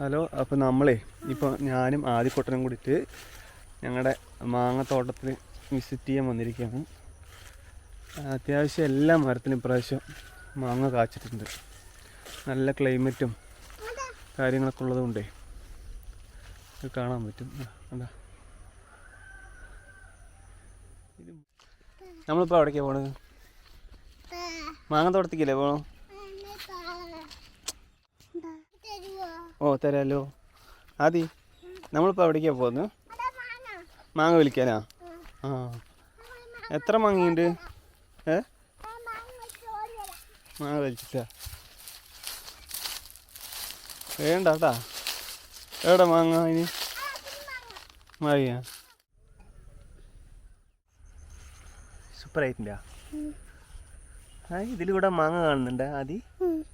Hello അപ്പോൾ നമ്മളേ ഇപ്പോൾ ഞാനും ആദ്യക്കൊട്ടനും കൂടിയിട്ട് ഞങ്ങളുടെ മാങ്ങത്തോട്ടത്തിൽ വിസിറ്റ് ചെയ്യാൻ വന്നിരിക്കുകയാണ് അത്യാവശ്യം എല്ലാ മരത്തിനും ഇപ്രാവശ്യം മാങ്ങ കാച്ചിട്ടുണ്ട്. നല്ല ക്ലൈമറ്റും കാര്യങ്ങളൊക്കെ ഉള്ളതുകൊണ്ടേ ഇത് കാണാൻ പറ്റും. അതാ. കണ്ടാ നമ്മളിപ്പോൾ എവിടേക്കാണ് പോണത്? മാങ്ങത്തോട്ടത്തേക്കല്ലേ പോണോ ഓ തരാലോ. ആദി നമ്മളിപ്പോൾ എവിടേക്കാണ് പോകുന്നത് മാങ്ങ വിളിക്കാനാ ആ. എത്ര മാങ്ങയുണ്ട്? ഏ? മാങ്ങ വലിച്ചിട്ടാ വേണ്ട കേട്ടാ എവിടെ മാങ്ങ ഇനി? മാറിയാ. സൂപ്പർ ആയിട്ടില്ല ആ ഇതിലൂടെ മാങ്ങ കാണുന്നുണ്ട് ആദി?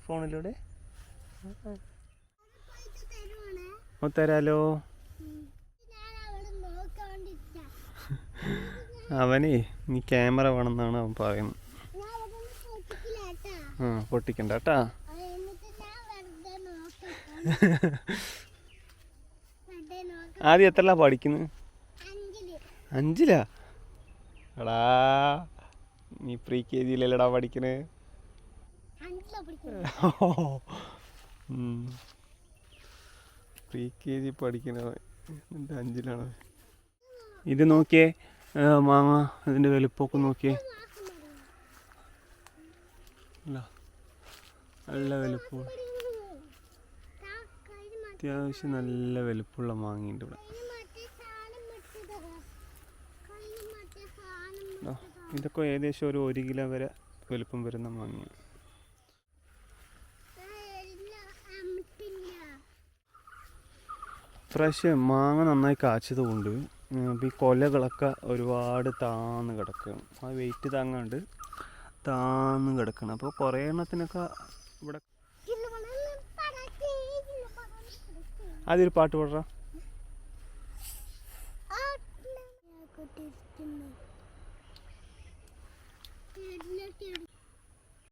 ഫോണിലൂടെ? ഓ തരാലോ അവനെ നീ ക്യാമറ വേണമെന്നാണ് അവൻ പറയുന്നത്. ആ പൊട്ടിക്കണ്ട കേട്ടാ. ആദ്യം എത്ര പഠിക്കുന്നത് അഞ്ചിലാ? എടാ നീ പ്രീ കെ ജിയിലല്ലടാ പഠിക്കണേ പ്രീ കെ ജി പഠിക്കണ എന്നിട്ട് അഞ്ചിലാണ്. ഇത് നോക്കിയേ മാങ്ങ അതിന്റെ വലുപ്പമൊക്കെ നോക്കിയേ. അല്ല നല്ല വലുപ്പം അത്യാവശ്യം നല്ല വലുപ്പമുള്ള മാങ്ങയുണ്ട് ഇവിടെ. ഇതൊക്കെ ഏകദേശം ഒരു ഒരു കിലോ വരെ വലുപ്പം വരുന്ന മാങ്ങയാണ്. ഇപ്രാവശ്യം മാങ്ങ നന്നായി കാച്ചത് കൊണ്ട് ഈ കൊലകളൊക്കെ ഒരുപാട് താന്ന് കിടക്കുകയാണ് ആ വെയിറ്റ് താങ്ങാണ്ട് താന്ന് കിടക്കണം. അപ്പോൾ കുറേ എണ്ണത്തിനൊക്കെ ഇവിടെ അതൊരു പാട്ട് പാടാ ിട്ട്